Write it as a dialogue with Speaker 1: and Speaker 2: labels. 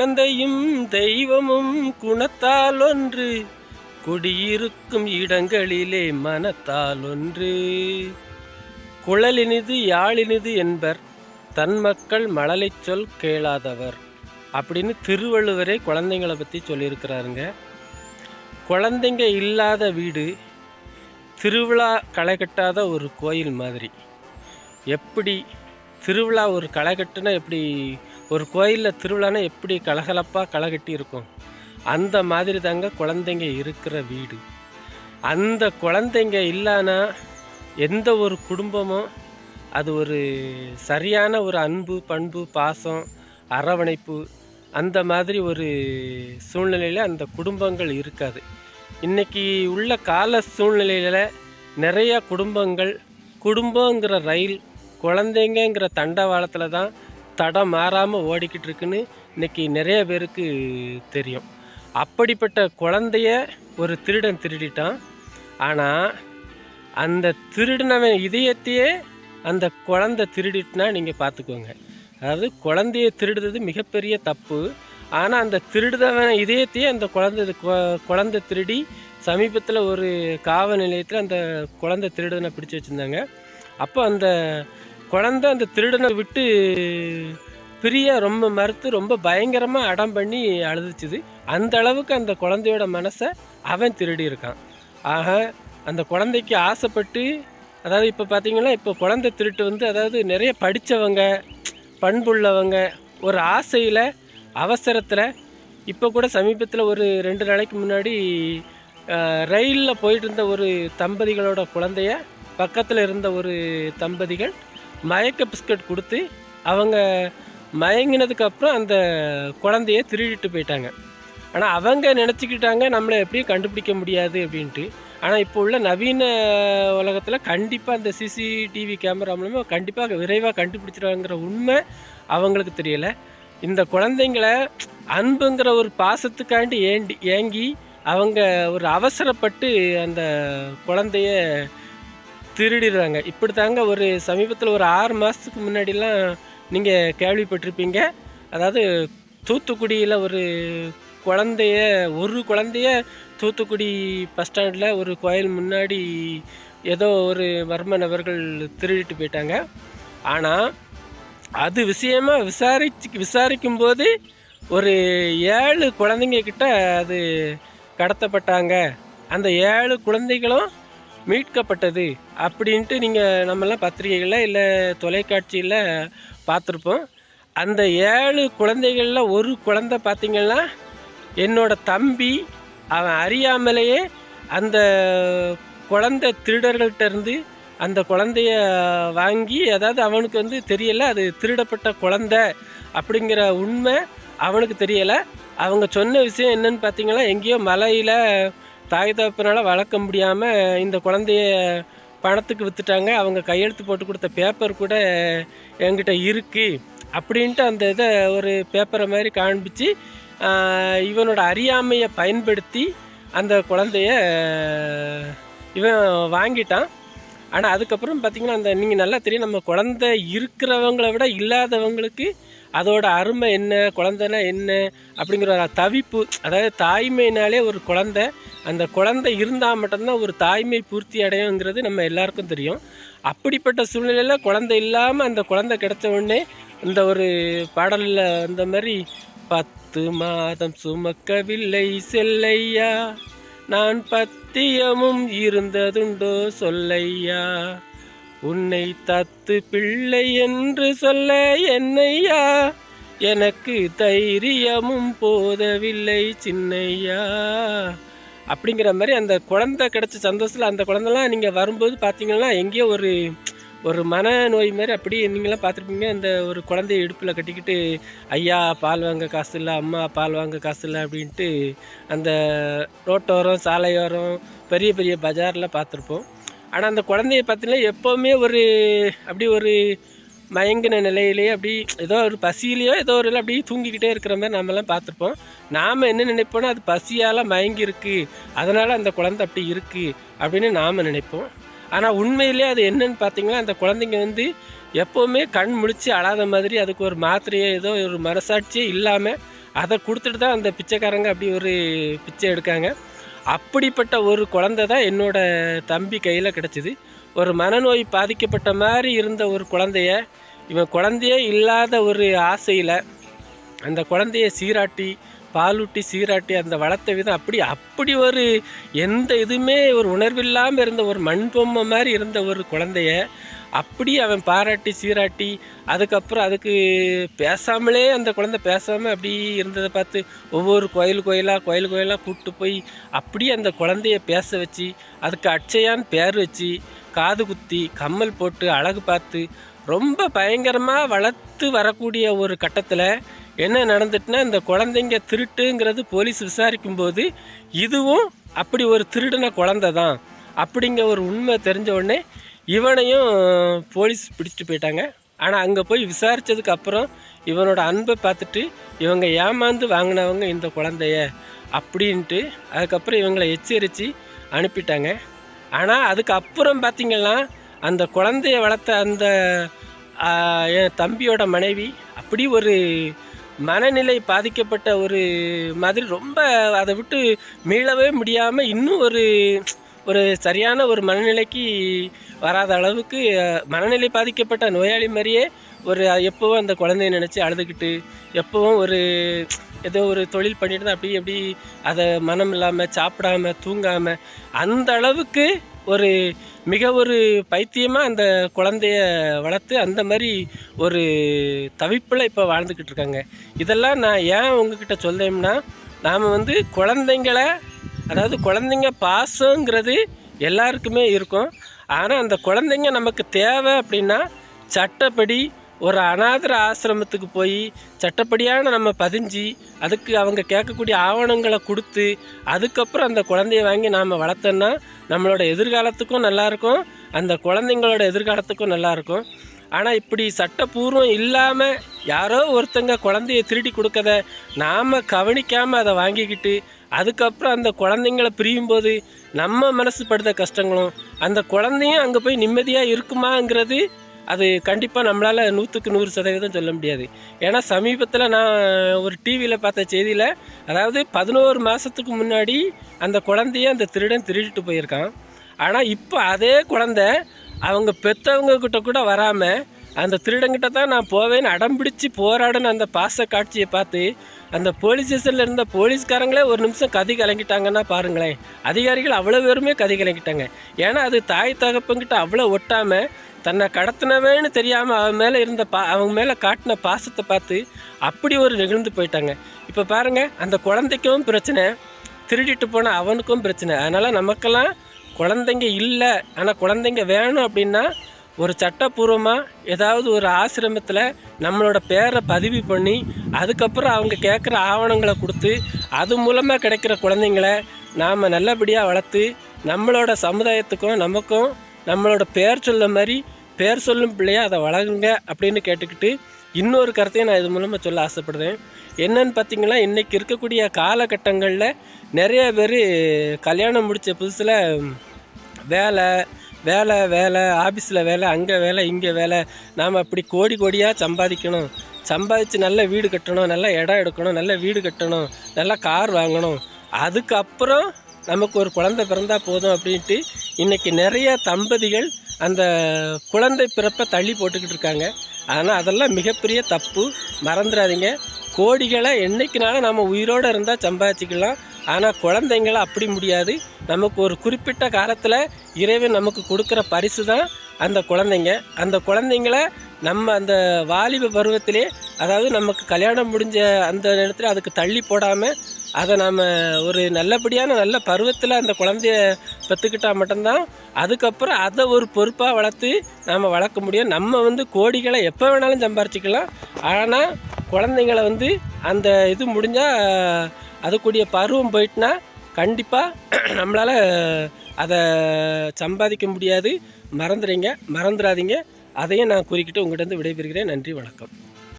Speaker 1: குழந்தையும் தெய்வமும் குணத்தால் ஒன்று குடியிருக்கும் இடங்களிலே மனத்தால் ஒன்று குழலினிது யாழினிது என்பர் தன் மக்கள் மழலை சொல் கேளாதவர். அப்படின்னு திருவள்ளுவரே குழந்தைங்களை பற்றி சொல்லியிருக்கிறாருங்க. குழந்தைங்க இல்லாத வீடு திருவிழா களை கட்டாத ஒரு கோயில் மாதிரி. எப்படி திருவிழா ஒரு களை கட்டுனா எப்படி ஒரு கோயிலில் திருவிழானா எப்படி கலகலப்பாக களைகட்டி இருக்கும் அந்த மாதிரி தாங்க குழந்தைங்க இருக்கிற வீடு. அந்த குழந்தைங்க இல்லைன்னா எந்த ஒரு குடும்பமும் அது ஒரு சரியான ஒரு அன்பு பண்பு பாசம் அரவணைப்பு அந்த மாதிரி ஒரு சூழ்நிலையில் அந்த குடும்பங்கள் இருக்காது. இன்றைக்கி உள்ள கால சூழ்நிலையில் நிறைய குடும்பங்கள் குடும்பங்கிற ரயில் குழந்தைங்கங்கிற தண்டவாளத்தில் தான் தடம் மாறாமல் ஓடிக்கிட்டு இருக்குன்னு இன்றைக்கி நிறைய பேருக்கு தெரியும். அப்படிப்பட்ட குழந்தைய ஒரு திருடன் திருடிட்டான். ஆனால் அந்த திருடினவன் இதயத்தையே அந்த குழந்தை திருடிட்டுனா நீங்கள் பார்த்துக்கோங்க அதாவது குழந்தைய திருடுறது மிகப்பெரிய தப்பு. ஆனால் அந்த திருடுதவன் இதயத்தையே அந்த குழந்தை கொ- குழந்தை திருடி சமீபத்தில் ஒரு காவல் நிலையத்தில் அந்த குழந்தை திருடுதனை பிடிச்சி வச்சுருந்தாங்க. அப்போ அந்த குழந்தை அந்த திருடனை விட்டு பிரிய ரொம்ப மறுத்து ரொம்ப பயங்கரமாக அடம் பண்ணி அழுதுச்சுது. அந்த அளவுக்கு அந்த குழந்தையோட மனசை அவன் திருடி இருக்கான். ஆக அந்த குழந்தைக்கு ஆசைப்பட்டு அதாவது இப்போ பார்த்தீங்கன்னா இப்போ குழந்தை திருட்டு வந்து அதாவது நிறைய படித்தவங்க பண்புள்ளவங்க ஒரு ஆசையில் அவசரத்தில் இப்போ கூட சமீபத்தில் ஒரு ரெண்டு நாளைக்கு முன்னாடி ரயிலில் போயிட்டு இருந்த ஒரு தம்பதிகளோட குழந்தைய பக்கத்தில் இருந்த ஒரு தம்பதிகள் மயக்க பிஸ்கட் கொடுத்து அவங்க மயங்கினதுக்கப்புறம் அந்த குழந்தைய திருடிட்டு போயிட்டாங்க. ஆனால் அவங்க நினச்சிக்கிட்டாங்க நம்மளை எப்படியும் கண்டுபிடிக்க முடியாது அப்படின்ட்டு. ஆனால் இப்போ உள்ள நவீன உலகத்தில் கண்டிப்பாக அந்த சிசிடிவி கேமரா மூலமாக கண்டிப்பாக விரைவாக கண்டுபிடிச்சிருவாங்கிற உண்மை அவங்களுக்கு தெரியலை. இந்த குழந்தைங்கள அன்புங்கிற ஒரு பாசத்துக்காண்டி ஏண்டி ஏங்கி அவங்க ஒரு அவசரப்பட்டு அந்த குழந்தைய திருடிடுறாங்க. இப்படி தாங்க ஒரு சமீபத்தில் ஒரு ஆறு மாதத்துக்கு முன்னாடிலாம் நீங்கள் கேள்விப்பட்டிருப்பீங்க. அதாவது தூத்துக்குடியில் ஒரு குழந்தைய ஒரு குழந்தைய தூத்துக்குடி பஸ் ஸ்டாண்டில் ஒரு கோயில் முன்னாடி ஏதோ ஒரு மர்ம நபர்கள் திருடிட்டு போயிட்டாங்க. ஆனால் அது விஷயமா விசாரிச்சு விசாரிக்கும் போது ஒரு ஏழு குழந்தைங்க கிட்ட அது கடத்தப்பட்டாங்க. அந்த ஏழு குழந்தைகளும் மீட்கப்பட்டது அப்படின்ட்டு நீங்கள் நம்மலாம் பத்திரிகைகளில் இல்லை தொலைக்காட்சியில் பார்த்துருப்போம். அந்த ஏழு குழந்தைகளில் ஒரு குழந்தை பார்த்திங்கன்னா என்னோட தம்பி அவன் அறியாமலேயே அந்த குழந்தை திருடர்கள்ட்ட இருந்து அந்த குழந்தைய வாங்கி அதாவது அவனுக்கு வந்து தெரியலை அது திருடப்பட்ட குழந்தை அப்படிங்கிற உண்மை அவனுக்கு தெரியலை. அவங்க சொன்ன விஷயம் என்னன்னு பார்த்தீங்கன்னா எங்கேயோ மலையில் தாய் தகப்பனால் வளர்க்க முடியாமல் இந்த குழந்தைய பணத்துக்கு விற்றுட்டாங்க அவங்க கையெழுத்து போட்டு கொடுத்த பேப்பர் கூட என்கிட்ட இருக்குது அப்படின்ட்டு அந்த இதை ஒரு பேப்பரை மாதிரி காண்பிச்சு இவனோட அறியாமையை பயன்படுத்தி அந்த குழந்தைய இவன் வாங்கிட்டான். ஆனால் அதுக்கப்புறம் பார்த்திங்கன்னா அந்த நீங்கள் நல்லா தெரியும் நம்ம குழந்தை இருக்கிறவங்கள விட இல்லாதவங்களுக்கு அதோட அருமை என்ன குழந்தைனா என்ன அப்படிங்கிற ஒரு தவிப்பு அதாவது தாய்மைனாலே ஒரு குழந்தை அந்த குழந்தை இருந்தால் மட்டும்தான் ஒரு தாய்மை பூர்த்தி அடையுங்கிறது நம்ம எல்லாருக்கும் தெரியும். அப்படிப்பட்ட சூழ்நிலையில் குழந்தை இல்லாமல் அந்த குழந்தை கிடைச்ச உடனே இந்த ஒரு பாடலில் அந்த மாதிரி பத்து மாதம் சுமக்கவில்லை செல்லையா? நான் பத்தியமும் இருந்ததுண்டோ சொல்லையா? உன்னை தத்து பிள்ளை என்று சொல்ல என்னையா? எனக்கு தைரியமும் போதவில்லை சின்னையா? அப்படிங்கிற மாதிரி அந்த குழந்தை கிடைச்ச சந்தோஷத்தில் அந்த குழந்தைலாம் நீங்கள் வரும்போது பார்த்தீங்கன்னா எங்கேயோ ஒரு ஒரு மனநோய் மாதிரி அப்படியே நீங்களாம் பார்த்துருப்பீங்க. அந்த ஒரு குழந்தைய இடுப்பில் கட்டிக்கிட்டு ஐயா பால் வாங்க காசு இல்லை அம்மா பால் வாங்க காசு இல்லை அப்படின்ட்டு அந்த ரோட்டோரம் சாலையோரம் பெரிய பெரிய பஜாரில் பார்த்துருப்போம். ஆனால் அந்த குழந்தைய பார்த்தீங்கன்னா எப்போவுமே ஒரு அப்படி ஒரு மயங்கின நிலையிலேயே அப்படி ஏதோ ஒரு பசியிலையோ ஏதோ ஒரு இதில் அப்படியே தூங்கிக்கிட்டே இருக்கிற மாதிரி நாமெல்லாம் பார்த்துருப்போம். நாம் என்ன நினைப்போன்னா அது பசியால் மயங்கி இருக்குது அதனால் அந்த குழந்தை அப்படி இருக்குது அப்படின்னு நாம் நினைப்போம். ஆனால் உண்மையிலே அது என்னன்னு பார்த்தீங்கன்னா அந்த குழந்தைங்க வந்து எப்போவுமே கண் முழிச்சு அழாத மாதிரி அதுக்கு ஒரு மாத்திரையோ ஏதோ ஒரு மனசாட்சியே இல்லாமல் அதை கொடுத்துட்டு தான் அந்த பிச்சைக்காரங்க அப்படி ஒரு பிச்சை எடுக்காங்க. அப்படிப்பட்ட ஒரு குழந்தை தான் என்னோடய தம்பி கையில் கிடச்சிது. ஒரு மனநோய் பாதிக்கப்பட்ட மாதிரி இருந்த ஒரு குழந்தைய இவன் குழந்தையே இல்லாத ஒரு ஆசையில் அந்த குழந்தைய சீராட்டி பாலூட்டி சீராட்டி அந்த வளர்த்த விதம் அப்படி அப்படி ஒரு எந்த இதுவுமே ஒரு உணர்வில்லாமல் இருந்த ஒரு மண் பொம்மை மாதிரி இருந்த ஒரு குழந்தைய அப்படி அவன் பாராட்டி சீராட்டி அதுக்கப்புறம் அதுக்கு பேசாமலே அந்த குழந்தை பேசாமல் அப்படி இருந்ததை பார்த்து ஒவ்வொரு கோயில் கோயிலாக கோயில் கோயிலாக கூப்பிட்டு போய் அப்படியே அந்த குழந்தைய பேச வச்சு அதுக்கு அட்சயான்னு பேர் வச்சு காது குத்தி கம்மல் போட்டு அழகு பார்த்து ரொம்ப பயங்கரமாக வளர்த்து வரக்கூடிய ஒரு கட்டத்தில் என்ன நடந்துட்டுனா இந்த குழந்தைங்க திருட்டுங்கிறது போலீஸ் விசாரிக்கும் போது இதுவும் அப்படி ஒரு திருடின குழந்தை தான். அப்படிங்கிற ஒரு உண்மை தெரிஞ்ச உடனே இவனையும் போலீஸ் பிடிச்சிட்டு போயிட்டாங்க. ஆனால் அங்கே போய் விசாரித்ததுக்கு அப்புறம் இவனோட அன்பை பார்த்துட்டு இவங்க ஏமாந்து வாங்கினவங்க இந்த குழந்தைய அப்படின்ட்டு அதுக்கப்புறம் இவங்களை எச்சரித்து அனுப்பிட்டாங்க. ஆனால் அதுக்கப்புறம் பார்த்திங்கன்னா அந்த குழந்தைய வளர்த்த அந்த என் தம்பியோட மனைவி அப்படி ஒரு மனநிலை பாதிக்கப்பட்ட ஒரு மாதிரி ரொம்ப அதை விட்டு மீளவே முடியாமல் இன்னும் ஒரு ஒரு சரியான ஒரு மனநிலைக்கு வராத அளவுக்கு மனநிலை பாதிக்கப்பட்ட நோயாளி மாதிரியே ஒரு எப்போவும் அந்த குழந்தைய நினச்சி அழுதுகிட்டு எப்போவும் ஒரு ஏதோ ஒரு தொழில் பண்ணிட்டு தான் அப்படி எப்படி அதை மனம் இல்லாமல் சாப்பிடாம தூங்காமல் அந்த அளவுக்கு ஒரு மிக ஒரு பைத்தியமாக அந்த குழந்தைய வளர்த்து அந்த மாதிரி ஒரு தவிப்பில் இப்போ வாழ்ந்துக்கிட்டு இருக்காங்க. இதெல்லாம் நான் ஏன் உங்ககிட்ட சொல்லேன்னா நாம் வந்து குழந்தைங்கள அதாவது குழந்தைங்க பாசங்கிறது எல்லாருக்குமே இருக்கும். ஆனால் அந்த குழந்தைங்க நமக்கு தேவை அப்படின்னா சட்டப்படி ஒரு அனாதர ஆசிரமத்துக்கு போய் சட்டப்படியான நம்ம பதிஞ்சு அதுக்கு அவங்க கேட்கக்கூடிய ஆவணங்களை கொடுத்து அதுக்கப்புறம் அந்த குழந்தைய வாங்கி நாம் வளர்த்தோன்னா நம்மளோட எதிர்காலத்துக்கும் நல்லாயிருக்கும் அந்த குழந்தைங்களோட எதிர்காலத்துக்கும் நல்லாயிருக்கும். ஆனால் இப்படி சட்டப்பூர்வம் இல்லாமல் யாரோ ஒருத்தங்க குழந்தைய திருடி கொடுக்கத நாம் கவனிக்காமல் அதை வாங்கிக்கிட்டு அதுக்கப்புறம் அந்த குழந்தைங்கள பிரியும்போது நம்ம மனசு படுத்த கஷ்டங்களும் அந்த குழந்தையும் அங்கே போய் நிம்மதியாக இருக்குமாங்கிறது அது கண்டிப்பாக நம்மளால் நூற்றுக்கு நூறு சதவீதம் சொல்ல முடியாது. ஏன்னா சமீபத்தில் நான் ஒரு டிவியில் பார்த்த செய்தியில் அதாவது பதினோரு மாதத்துக்கு முன்னாடி அந்த குழந்தைய அந்த திருடன் திருடிட்டு போயிருக்கான். ஆனால் இப்போ அதே குழந்தை அவங்க பெற்றவங்க கிட்ட கூட வராமல் அந்த திருடங்கிட்ட தான் நான் போவேன்னு அடம்பிடிச்சு போராடின அந்த பாச காட்சியை பார்த்து அந்த போலீஸ் ஸ்டேஷனில் இருந்த போலீஸ்காரங்களே ஒரு நிமிஷம் கதி கலங்கிட்டாங்கன்னா பாருங்களேன். அதிகாரிகள் அவ்வளோ பேருமே கதி கலங்கிட்டாங்க. ஏன்னா அது தாய் தகப்பங்கிட்ட அவ்வளோ ஒட்டாமல் தன்னை கடத்தினவேன்னு தெரியாமல் அவன் மேலே இருந்த பா அவங்க மேலே காட்டின பாசத்தை பார்த்து அப்படி ஒரு நெகிழ்ந்து போயிட்டாங்க. இப்போ பாருங்கள் அந்த குழந்தைக்கும் பிரச்சனை திருடிட்டு போன அவனுக்கும் பிரச்சனை. அதனால் நமக்கெல்லாம் குழந்தைங்க இல்லை ஆனால் குழந்தைங்க வேணும் அப்படின்னா ஒரு சட்டப்பூர்வமாக ஏதாவது ஒரு ஆசிரமத்தில் நம்மளோட பேரை பதிவு பண்ணி அதுக்கப்புறம் அவங்க கேட்குற ஆவணங்களை கொடுத்து அது மூலமாக கிடைக்கிற குழந்தைங்கள நாம் நல்லபடியாக வளர்த்து நம்மளோட சமுதாயத்துக்கும் நமக்கும் நம்மளோட பேர் சொல்ல மாதிரி பேர் சொல்லும் பிள்ளையா அதை வளருங்க அப்படின்னு கேட்டுக்கிட்டு இன்னொரு கருத்தையும் நான் இது மூலமாக சொல்ல ஆசைப்படுறேன். என்னன்னு பார்த்தீங்கன்னா இன்றைக்கி இருக்கக்கூடிய காலகட்டங்களில் நிறைய பேர் கல்யாணம் முடித்த புதுசில் வேலை வேலை வேலை ஆஃபீஸில் வேலை அங்கே வேலை இங்கே வேலை நாம் அப்படி கோடி கோடியாக சம்பாதிக்கணும். சம்பாதிச்சு நல்ல வீடு கட்டணும் நல்ல இடம் எடுக்கணும் நல்ல வீடு கட்டணும் நல்ல கார் வாங்கணும். அதுக்கப்புறம் நமக்கு ஒரு குழந்தை பிறந்தா போதும் அப்படின்ட்டு இன்றைக்கி நிறைய தம்பதிகள் அந்த குழந்தை பிறப்பை தள்ளி போட்டுக்கிட்டு இருக்காங்க. ஆனால் அதெல்லாம் மிகப்பெரிய தப்பு. மறந்துடாதீங்க கோடிகளை என்றைக்குனாலும் நம்ம உயிரோடு இருந்தால் சம்பாதிச்சிக்கலாம். ஆனால் குழந்தைங்கள அப்படி முடியாது. நமக்கு ஒரு குறிப்பிட்ட காலத்தில் இறைவன் நமக்கு கொடுக்குற பரிசு தான் அந்த குழந்தைங்க. அந்த குழந்தைங்கள நம்ம அந்த வாலிப பருவத்திலே அதாவது நமக்கு கல்யாணம் முடிஞ்ச அந்த நேரத்தில் அதுக்கு தள்ளி போடாமல் அதை நாம் ஒரு நல்லபடியான நல்ல பருவத்தில் அந்த குழந்தைய பெற்றுக்கிட்டால் மட்டும்தான் அதுக்கப்புறம் அதை ஒரு பொறுப்பாக வளர்த்து நாம் வளர்க்க முடியும். நம்ம வந்து கோடிகளை எப்போ வேணாலும் சம்பாரிச்சிக்கலாம். ஆனால் குழந்தைங்கள வந்து அந்த இது முடிஞ்சால் அதுக்குரிய பருவம் போயிட்டுனா கண்டிப்பாக நம்மளால் அதை சம்பாதிக்க முடியாது. மறந்துடுங்க மறந்துடாதீங்க அதையும் நான் குறிக்கிட்டு உங்கள்கிட்ட விடைபெறுகிறேன். நன்றி வணக்கம்.